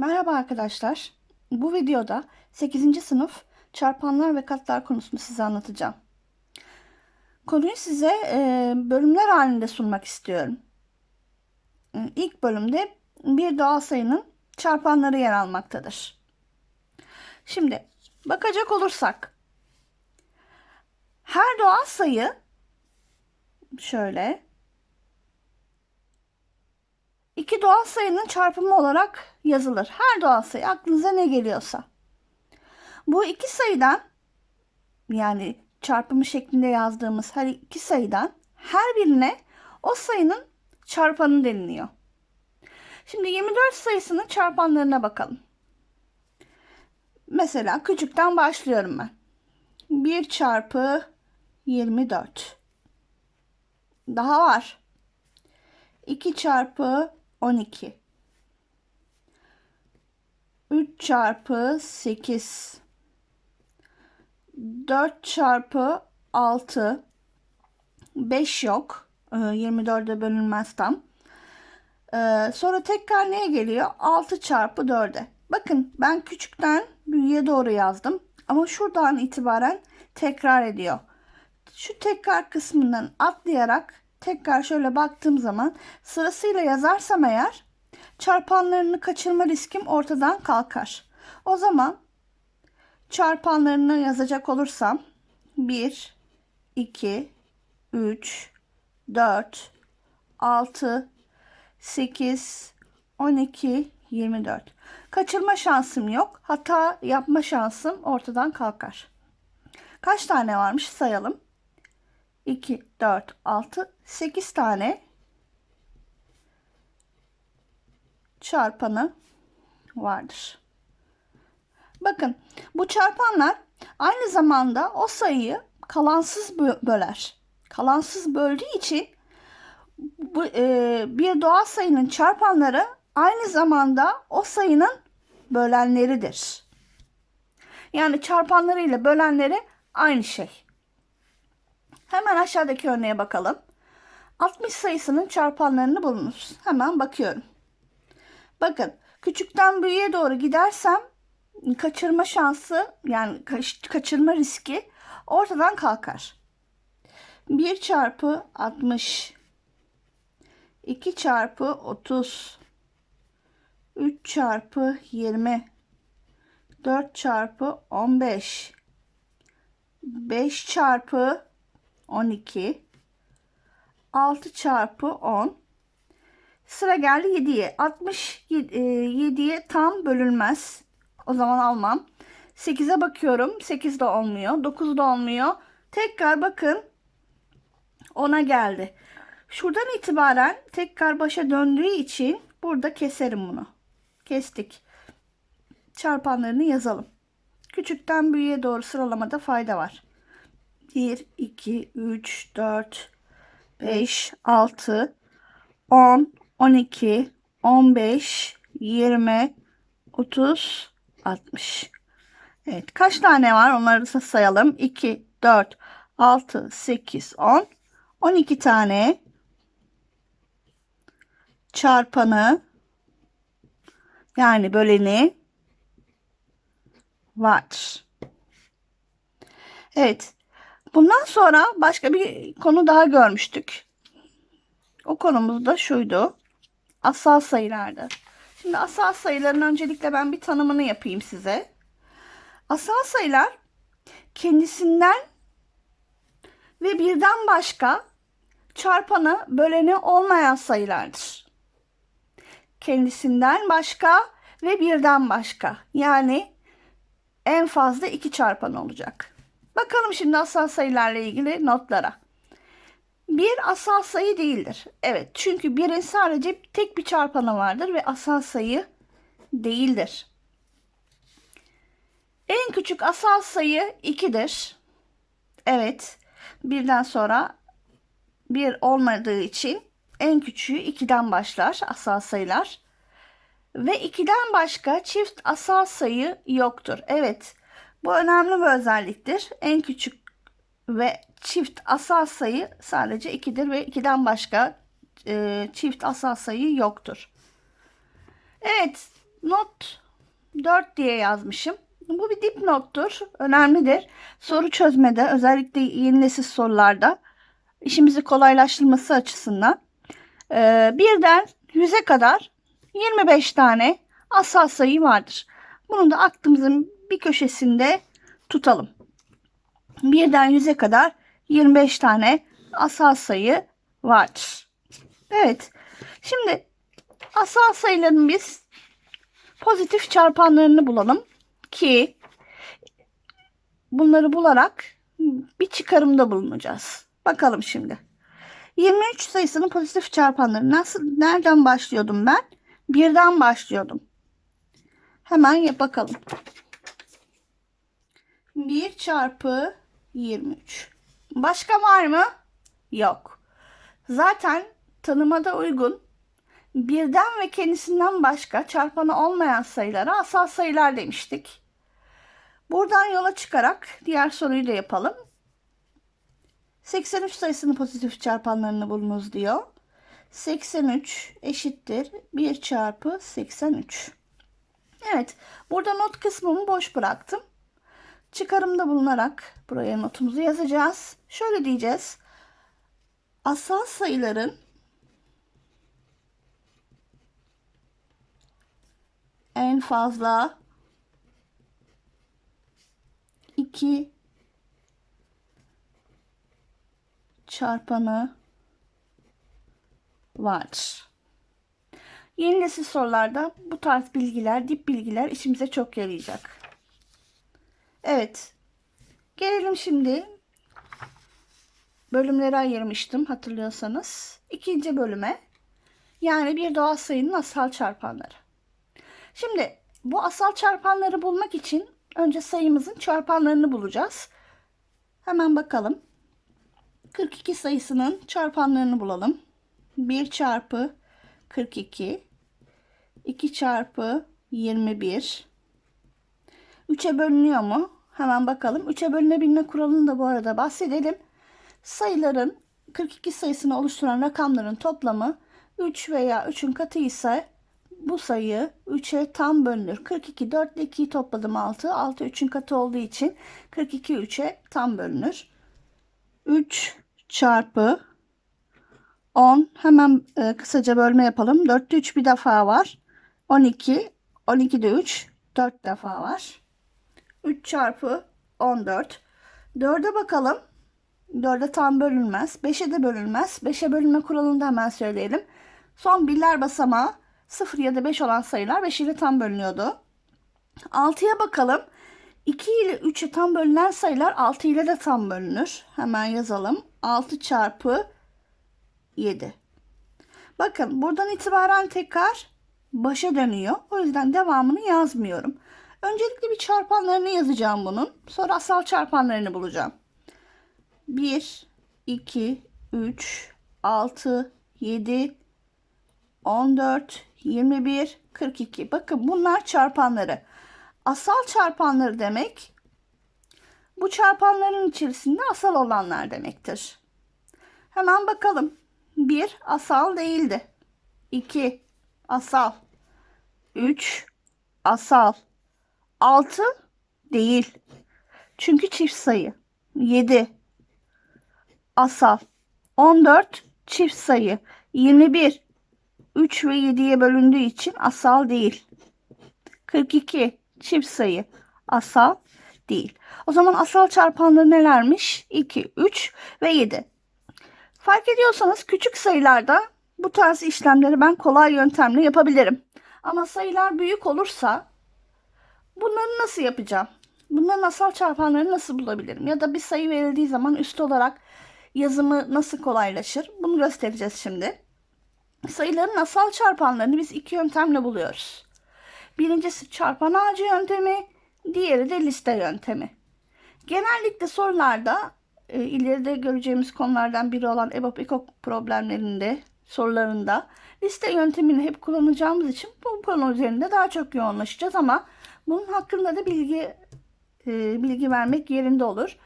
Merhaba arkadaşlar. Bu videoda 8. sınıf çarpanlar ve katlar konusunu size anlatacağım. Konuyu size e, bölümler halinde sunmak istiyorum. E, İlk bölümde bir doğal sayının çarpanları yer almaktadır. Şimdi bakacak olursak her doğal sayı şöyle iki doğal sayının çarpımı olarak yazılır. Her doğal sayı aklınıza ne geliyorsa. Bu iki sayıdan yani çarpımı şeklinde yazdığımız her iki sayıdan her birine o sayının çarpanı deniliyor. Şimdi 24 sayısının çarpanlarına bakalım. Mesela küçükten başlıyorum ben. 1 çarpı 24. Daha var. 2 çarpı 12. 3 çarpı 8. 4 çarpı 6. 5 yok. Ee, 24'e bölünmez tam. Ee, sonra tekrar neye geliyor? 6 çarpı 4'e. Bakın ben küçükten büyüğe doğru yazdım. Ama şuradan itibaren tekrar ediyor. Şu tekrar kısmından atlayarak tekrar şöyle baktığım zaman sırasıyla yazarsam eğer çarpanlarını kaçırma riskim ortadan kalkar. O zaman çarpanlarını yazacak olursam 1, 2, 3, 4, 6, 8, 12, 24. Kaçırma şansım yok. Hata yapma şansım ortadan kalkar. Kaç tane varmış sayalım. 2, 4, 6, 8 tane çarpanı vardır. Bakın bu çarpanlar aynı zamanda o sayıyı kalansız böler. Kalansız böldüğü için bu, e, bir doğal sayının çarpanları aynı zamanda o sayının bölenleridir. Yani çarpanları ile bölenleri aynı şey. Hemen aşağıdaki örneğe bakalım. 60 sayısının çarpanlarını bulunuz. Hemen bakıyorum. Bakın küçükten büyüğe doğru gidersem kaçırma şansı yani kaçırma riski ortadan kalkar. 1 çarpı 60 2 çarpı 30 3 çarpı 20 4 çarpı 15 5 çarpı 12 6 çarpı 10 sıra geldi 7'ye 67'ye tam bölünmez. O zaman almam. 8'e bakıyorum. 8 de olmuyor. 9 da olmuyor. Tekrar bakın. 10'a geldi. Şuradan itibaren tekrar başa döndüğü için burada keserim bunu. Kestik. Çarpanlarını yazalım. Küçükten büyüğe doğru sıralamada fayda var. 1, 2, 3, 4, 5, 6, 10, 12, 15, 20, 30, 60. Evet kaç tane var onları da sayalım. 2, 4, 6, 8, 10. 12 tane çarpanı yani böleni vardır. Evet. Bundan sonra başka bir konu daha görmüştük. O konumuz da şuydu. Asal sayılardı. Şimdi asal sayıların öncelikle ben bir tanımını yapayım size. Asal sayılar kendisinden ve birden başka çarpanı böleni olmayan sayılardır. Kendisinden başka ve birden başka. Yani en fazla iki çarpan olacak. Bakalım şimdi asal sayılarla ilgili notlara. Bir asal sayı değildir. Evet çünkü birin sadece tek bir çarpanı vardır ve asal sayı değildir. En küçük asal sayı 2'dir. Evet birden sonra bir olmadığı için en küçüğü 2'den başlar asal sayılar. Ve 2'den başka çift asal sayı yoktur. Evet bu önemli bir özelliktir. En küçük ve çift asal sayı sadece 2'dir ve 2'den başka e, çift asal sayı yoktur. Evet, not 4 diye yazmışım. Bu bir dipnottur. Önemlidir. Soru çözmede özellikle yeni nesil sorularda işimizi kolaylaştırması açısından e, birden 100'e kadar 25 tane asal sayı vardır. Bunu da aklımızın bir köşesinde tutalım. Birden 100'e kadar 25 tane asal sayı vardır. Evet. Şimdi asal sayıların biz pozitif çarpanlarını bulalım ki bunları bularak bir çıkarımda bulunacağız. Bakalım şimdi. 23 sayısının pozitif çarpanları nasıl nereden başlıyordum ben? Birden başlıyordum. Hemen bakalım. 1 çarpı 23. Başka var mı? Yok. Zaten tanımada uygun birden ve kendisinden başka çarpanı olmayan sayılara asal sayılar demiştik. Buradan yola çıkarak diğer soruyu da yapalım. 83 sayısının pozitif çarpanlarını bulunuz diyor. 83 eşittir 1 çarpı 83. Evet burada not kısmımı boş bıraktım. Çıkarımda bulunarak buraya notumuzu yazacağız. Şöyle diyeceğiz. Asal sayıların en fazla 2 çarpanı vardır. Yeni nesil sorularda bu tarz bilgiler, dip bilgiler işimize çok yarayacak. Evet. Gelelim şimdi bölümlere ayırmıştım hatırlıyorsanız. İkinci bölüme. Yani bir doğal sayının asal çarpanları. Şimdi bu asal çarpanları bulmak için önce sayımızın çarpanlarını bulacağız. Hemen bakalım. 42 sayısının çarpanlarını bulalım. 1 çarpı 42 2 çarpı 21 3'e bölünüyor mu? Hemen bakalım. 3'e bölünebilme kuralını da bu arada bahsedelim. Sayıların 42 sayısını oluşturan rakamların toplamı 3 veya 3'ün katı ise bu sayı 3'e tam bölünür. 42 4 ile 2'yi topladım 6. 6 3'ün katı olduğu için 42 3'e tam bölünür. 3 çarpı 10 hemen e, kısaca bölme yapalım. 4'te 3 bir defa var. 12 12'de 3 4 defa var. 3 çarpı 14. 4'e bakalım. 4'e tam bölünmez. 5'e de bölünmez. 5'e bölünme kuralını da hemen söyleyelim. Son birler basamağı 0 ya da 5 olan sayılar 5 ile tam bölünüyordu. 6'ya bakalım. 2 ile 3'e tam bölünen sayılar 6 ile de tam bölünür. Hemen yazalım. 6 çarpı 7. Bakın buradan itibaren tekrar başa dönüyor. O yüzden devamını yazmıyorum. Öncelikle bir çarpanlarını yazacağım bunun. Sonra asal çarpanlarını bulacağım. 1, 2, 3, 6, 7, 14, 21, 42. Bakın bunlar çarpanları. Asal çarpanları demek bu çarpanların içerisinde asal olanlar demektir. Hemen bakalım. 1 asal değildi. 2 asal. 3 asal. 6 değil. Çünkü çift sayı. 7 asal. 14 çift sayı. 21 3 ve 7'ye bölündüğü için asal değil. 42 çift sayı asal değil. O zaman asal çarpanları nelermiş? 2, 3 ve 7. Fark ediyorsanız küçük sayılarda bu tarz işlemleri ben kolay yöntemle yapabilirim. Ama sayılar büyük olursa bunları nasıl yapacağım? Bunların asal çarpanlarını nasıl bulabilirim? Ya da bir sayı verildiği zaman üst olarak yazımı nasıl kolaylaşır? Bunu göstereceğiz şimdi. Sayıların asal çarpanlarını biz iki yöntemle buluyoruz. Birincisi çarpan ağacı yöntemi, diğeri de liste yöntemi. Genellikle sorularda e, ileride göreceğimiz konulardan biri olan EBOB EKOK problemlerinde sorularında liste yöntemini hep kullanacağımız için bu konu üzerinde daha çok yoğunlaşacağız ama bunun hakkında da bilgi e, bilgi vermek yerinde olur.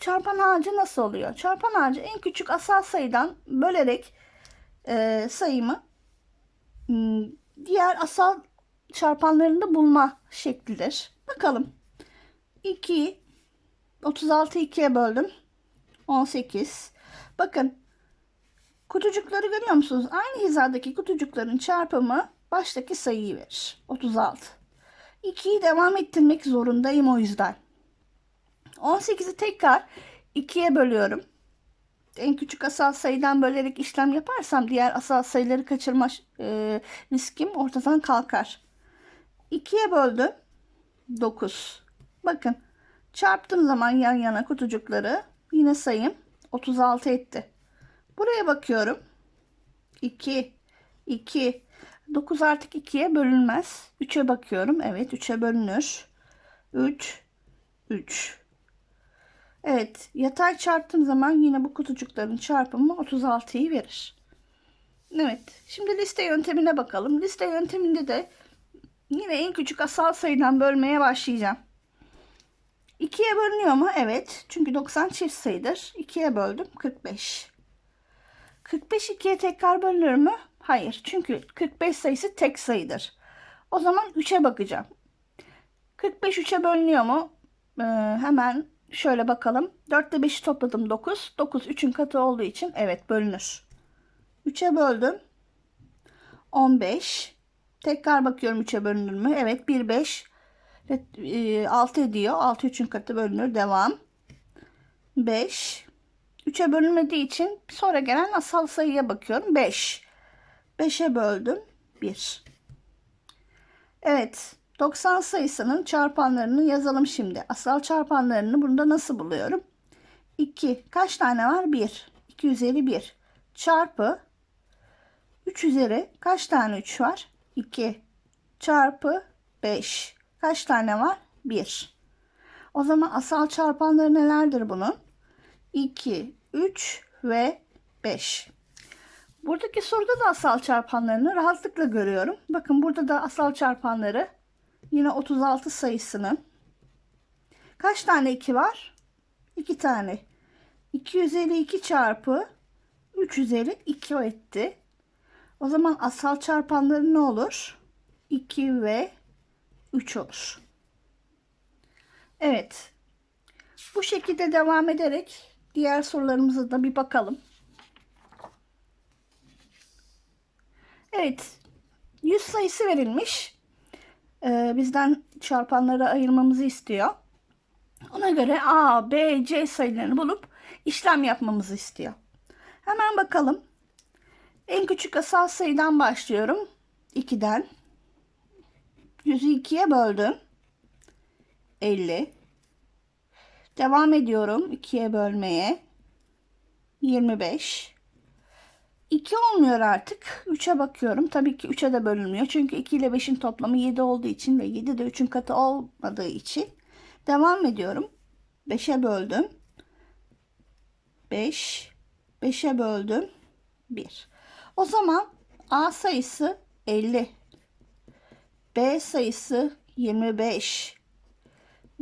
Çarpan ağacı nasıl oluyor? Çarpan ağacı en küçük asal sayıdan bölerek e, sayımı diğer asal çarpanlarını da bulma şeklidir. Bakalım. 2 36 2'ye böldüm. 18. Bakın kutucukları görüyor musunuz? Aynı hizadaki kutucukların çarpımı baştaki sayıyı verir. 36. 2'yi devam ettirmek zorundayım o yüzden. 18'i tekrar 2'ye bölüyorum. En küçük asal sayıdan bölerek işlem yaparsam diğer asal sayıları kaçırma e, riskim ortadan kalkar. 2'ye böldüm. 9. Bakın çarptığım zaman yan yana kutucukları yine sayım 36 etti. Buraya bakıyorum. 2, 2, 9 artık 2'ye bölünmez. 3'e bakıyorum. Evet 3'e bölünür. 3, 3. Evet yatay çarptığım zaman yine bu kutucukların çarpımı 36'yı verir. Evet şimdi liste yöntemine bakalım. Liste yönteminde de yine en küçük asal sayıdan bölmeye başlayacağım. 2'ye bölünüyor mu? Evet. Çünkü 90 çift sayıdır. 2'ye böldüm. 45. 45 2'ye tekrar bölünür mü? Hayır. Çünkü 45 sayısı tek sayıdır. O zaman 3'e bakacağım. 45 3'e bölünüyor mu? Ee, hemen şöyle bakalım. 4 ile 5'i topladım 9. 9 3'ün katı olduğu için evet bölünür. 3'e böldüm. 15. Tekrar bakıyorum 3'e bölünür mü? Evet 1 5 6 ediyor. 6 3'ün katı bölünür. Devam. 5. 3'e bölünmediği için sonra gelen asal sayıya bakıyorum. 5. 5'e böldüm. 1. Evet. 90 sayısının çarpanlarını yazalım şimdi. Asal çarpanlarını bunda nasıl buluyorum? 2. Kaç tane var? 1. 2 üzeri 1. Çarpı 3 üzeri kaç tane 3 var? 2. Çarpı 5. Kaç tane var? 1. O zaman asal çarpanları nelerdir bunun? 2, 3 ve 5. Buradaki soruda da asal çarpanlarını rahatlıkla görüyorum. Bakın burada da asal çarpanları yine 36 sayısının kaç tane 2 var? 2 tane. 2 üzeri 2 çarpı 3 üzeri 2 etti. O zaman asal çarpanları ne olur? 2 ve 3 olur. Evet. Bu şekilde devam ederek diğer sorularımıza da bir bakalım. Evet. 100 sayısı verilmiş. Ee, bizden çarpanları ayırmamızı istiyor. Ona göre A, B, C sayılarını bulup işlem yapmamızı istiyor. Hemen bakalım. En küçük asal sayıdan başlıyorum. 2'den. 100'ü 2'ye böldüm. 50. Devam ediyorum 2'ye bölmeye. 25. 2 olmuyor artık. 3'e bakıyorum. Tabii ki 3'e de bölünmüyor. Çünkü 2 ile 5'in toplamı 7 olduğu için ve 7 de 3'ün katı olmadığı için devam ediyorum. 5'e böldüm. 5. 5'e böldüm. 1. O zaman A sayısı 50. B sayısı 25.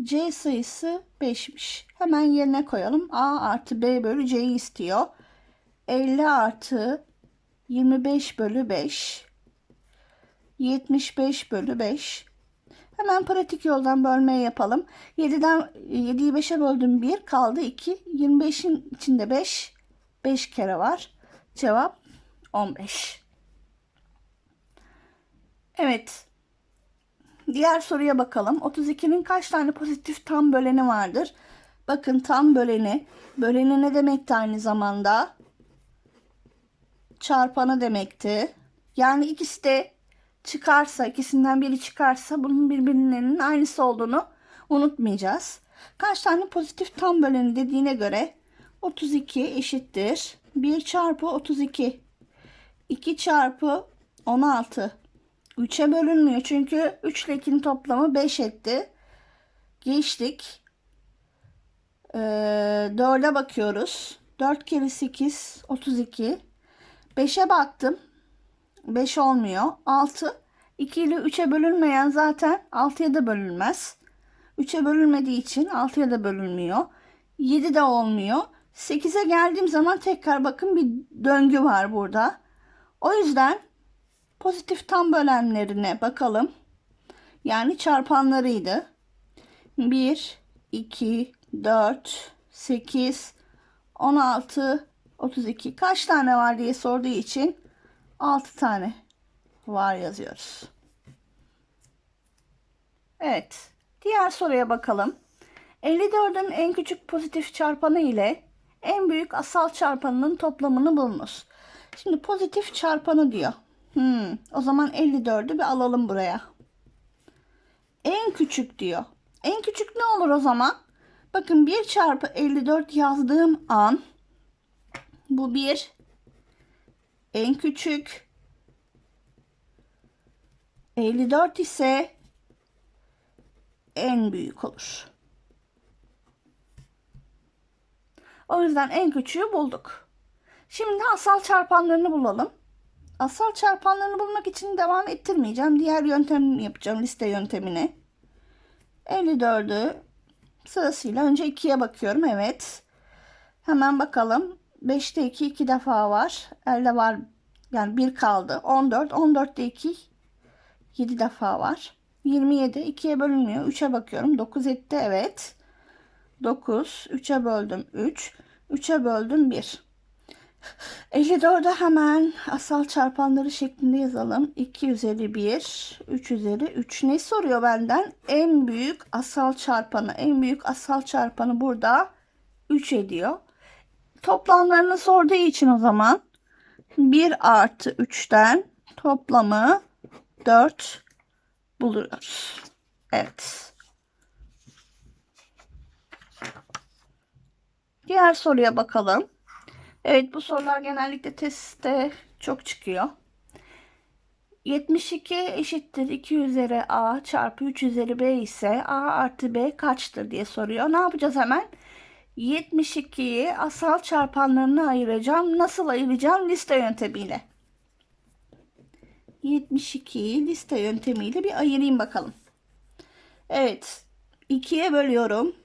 C sayısı 5'miş. Hemen yerine koyalım. A artı B bölü C'yi istiyor. 50 artı 25 bölü 5. 75 bölü 5. Hemen pratik yoldan bölmeyi yapalım. 7'den 7'yi 5'e böldüm 1 kaldı 2. 25'in içinde 5. 5 kere var. Cevap 15. Evet. Diğer soruya bakalım. 32'nin kaç tane pozitif tam böleni vardır? Bakın tam böleni. Böleni ne demekti aynı zamanda? Çarpanı demekti. Yani ikisi de çıkarsa, ikisinden biri çıkarsa bunun birbirinin aynısı olduğunu unutmayacağız. Kaç tane pozitif tam böleni dediğine göre 32 eşittir. 1 çarpı 32. 2 çarpı 16. 3'e bölünmüyor çünkü 3 ile 2'nin toplamı 5 etti. Geçtik. Ee, 4'e bakıyoruz. 4 kere 8 32. 5'e baktım. 5 olmuyor. 6. 2 ile 3'e bölünmeyen zaten 6'ya da bölünmez. 3'e bölünmediği için 6'ya da bölünmüyor. 7 de olmuyor. 8'e geldiğim zaman tekrar bakın bir döngü var burada. O yüzden pozitif tam bölenlerine bakalım. Yani çarpanlarıydı. 1, 2, 4, 8, 16, 32. Kaç tane var diye sorduğu için 6 tane var yazıyoruz. Evet. Diğer soruya bakalım. 54'ün en küçük pozitif çarpanı ile en büyük asal çarpanının toplamını bulunuz. Şimdi pozitif çarpanı diyor. Hmm, o zaman 54'ü bir alalım buraya. En küçük diyor. En küçük ne olur o zaman? Bakın 1 çarpı 54 yazdığım an bu bir en küçük 54 ise en büyük olur. O yüzden en küçüğü bulduk. Şimdi asal çarpanlarını bulalım. Asal çarpanlarını bulmak için devam ettirmeyeceğim. Diğer yöntemini yapacağım. Liste yöntemini. 54'ü sırasıyla önce 2'ye bakıyorum. Evet. Hemen bakalım. 5'te 2 2 defa var. Elde var yani 1 kaldı. 14. 14'te 2 7 defa var. 27 2'ye bölünmüyor. 3'e bakıyorum. 9 etti evet. 9 3'e böldüm 3. 3'e böldüm 1. 54'e hemen asal çarpanları şeklinde yazalım. 2 üzeri 1, 3 üzeri 3. Ne soruyor benden? En büyük asal çarpanı. En büyük asal çarpanı burada 3 ediyor. Toplamlarını sorduğu için o zaman 1 artı 3'ten toplamı 4 buluyoruz. Evet. Diğer soruya bakalım. Evet bu sorular genellikle testte çok çıkıyor. 72 eşittir 2 üzeri a çarpı 3 üzeri b ise a artı b kaçtır diye soruyor. Ne yapacağız hemen? 72'yi asal çarpanlarına ayıracağım. Nasıl ayıracağım? Liste yöntemiyle. 72'yi liste yöntemiyle bir ayırayım bakalım. Evet. 2'ye bölüyorum.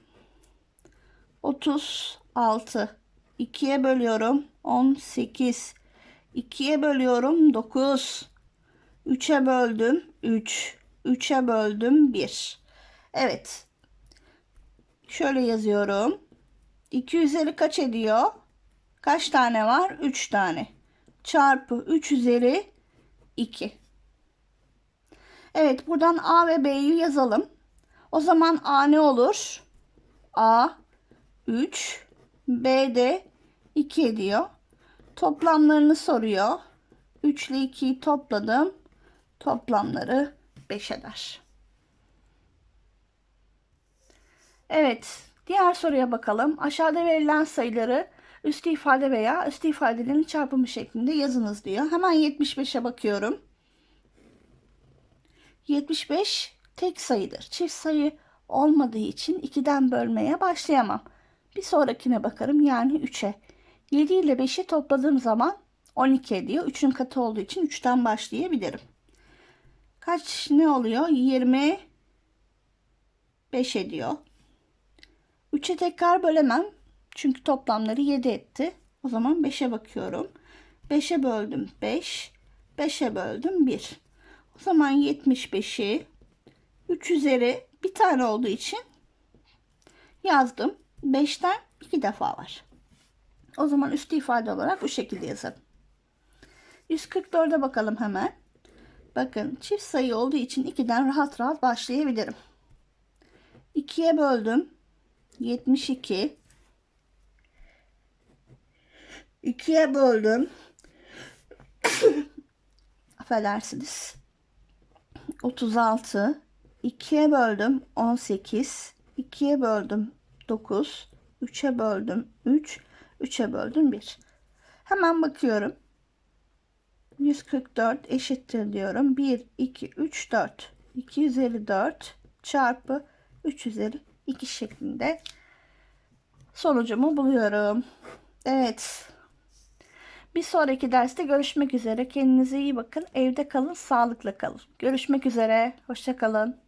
36. 2'ye bölüyorum. 18. 2'ye bölüyorum. 9. 3'e böldüm. 3. 3'e böldüm. 1. Evet. Şöyle yazıyorum. 2 üzeri kaç ediyor? Kaç tane var? 3 tane. Çarpı 3 üzeri 2. Evet buradan A ve B'yi yazalım. O zaman A ne olur? A 3 B de 2 ediyor. Toplamlarını soruyor. 3 ile 2'yi topladım. Toplamları 5 eder. Evet. Diğer soruya bakalım. Aşağıda verilen sayıları üstü ifade veya üstü ifadelerin çarpımı şeklinde yazınız diyor. Hemen 75'e bakıyorum. 75 tek sayıdır. Çift sayı olmadığı için 2'den bölmeye başlayamam. Bir sonrakine bakarım yani 3'e. 7 ile 5'i topladığım zaman 12 ediyor. 3'ün katı olduğu için 3'ten başlayabilirim. Kaç ne oluyor? 25 ediyor. 3'e tekrar bölemem. Çünkü toplamları 7 etti. O zaman 5'e bakıyorum. 5'e böldüm 5. 5'e böldüm 1. O zaman 75'i 3 üzeri bir tane olduğu için yazdım. 5'ten 2 defa var. O zaman üstü ifade olarak bu şekilde yazalım. 144'e bakalım hemen. Bakın çift sayı olduğu için 2'den rahat rahat başlayabilirim. 2'ye böldüm. 72. 2'ye böldüm. Affedersiniz. 36. 2'ye böldüm. 18. 2'ye böldüm. 9. 3'e böldüm. 3. 3'e böldüm 1. Hemen bakıyorum. 144 eşittir diyorum. 1, 2, 3, 4. 2 üzeri 4 çarpı 3 üzeri 2 şeklinde sonucumu buluyorum. Evet. Bir sonraki derste görüşmek üzere. Kendinize iyi bakın. Evde kalın, sağlıkla kalın. Görüşmek üzere. Hoşça kalın.